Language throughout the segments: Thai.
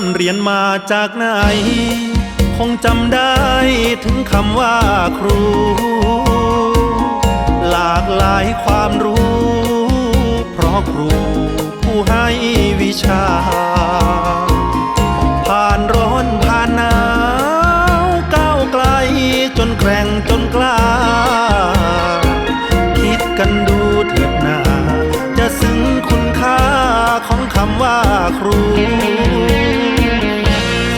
ำเรียนมาจากไหน คงจำได้ถึงคำว่าครู หลากหลายความรู้ เพราะครูผู้ให้วิชา ผ่านร้อนผ่านหนาวก้าวไกลจนแกร่งจนกล้า คิดกันดูเถิดนา จะซึ้งคุณค่าของคำว่าครู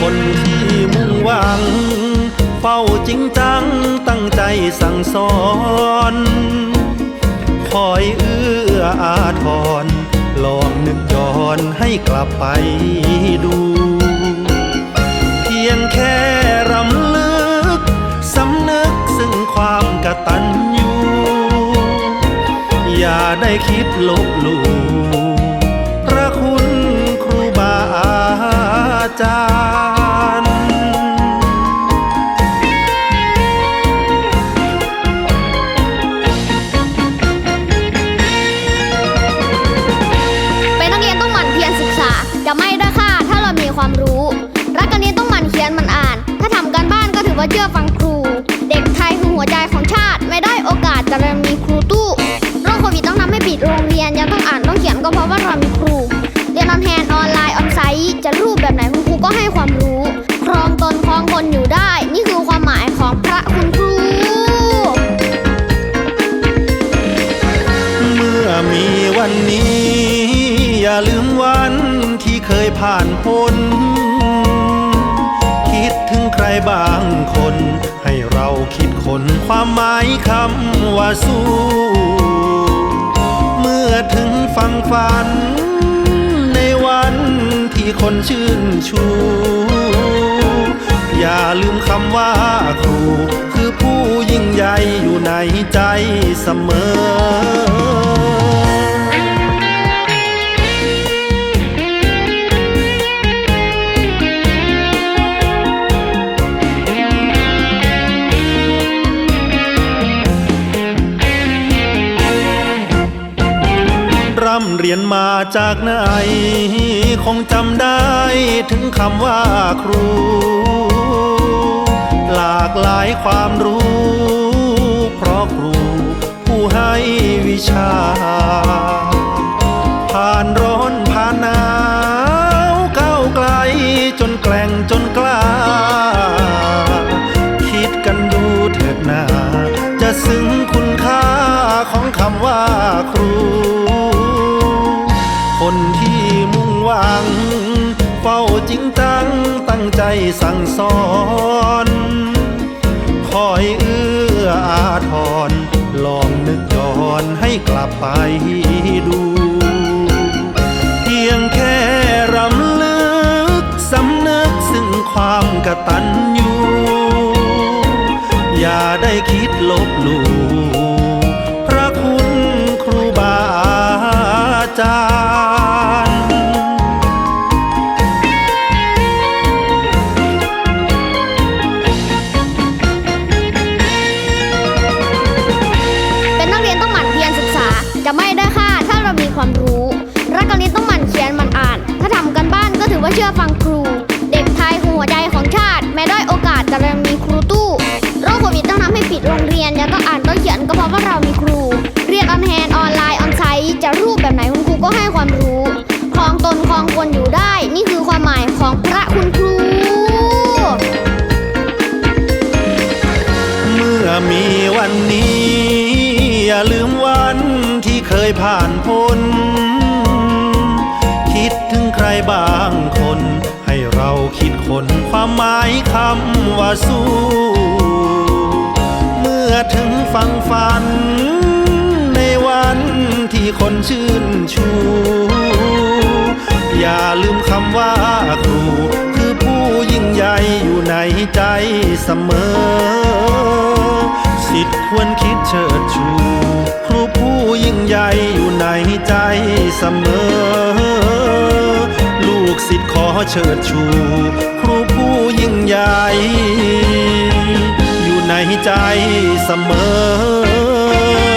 คนที่มุ่งหวัง เฝ้าจริงจังตั้งใจสั่งสอนคอยเอื้ออาทร ลองนึกย้อนให้กลับไปดู เพียงแค่รำลึกสำนึกซึ่งความกตัญญูอย่าได้คิดลบหลู่พระคุณครูบาอาจารย์ จะรูปแบบไหนคุณครูก็ให้ความรู้ ครองตนครองคนอยู่ได้ นี่คือความหมายของพระคุณครู เมื่อมีวันนี้ อย่าลืมวันที่เคยผ่านพ้น คิดถึงใครบางคน ให้เราคิดคนความหมายคำว่าสู้ เมื่อถึงฟังฝันฝัน ที่คนชื่นชู อย่าลืมคำว่าครู คือผู้ยิ่งใหญ่อยู่ในใจเสมอำเรียนมาจากไหน คงจำได้ถึงคำว่าครู หลากหลายความรู้ เพราะครูผู้ให้วิชา ที่มุ่งหวัง เฝ้าจริงจังตั้งใจสั่งสอน คอยเอื้ออาทร ลองนึกย้อนให้กลับไปดู เพียงแค่รำลึกสำนึกซึ่งความกระตัญญูอย่าได้คิดลบหลู่ มีวันนี้ อย่าลืมวันที่เคยผ่านพ้น คิดถึงใครบางคน ให้เราคิดคนความหมายคำว่าสู้ เมื่อถึงฟังฝัน ในวันที่คนชื่นชู อย่าลืมคำว่าครู คือผู้ยิ่งใหญ่อยู่ในใจเสมอ สิทธิ์ควรคิดเชิดชู ครูผู้ยิ่งใหญ่อยู่ในใจเสมอ ลูกศิษย์ขอเชิดชู ครูผู้ยิ่งใหญ่ อยู่ในใจเสมอ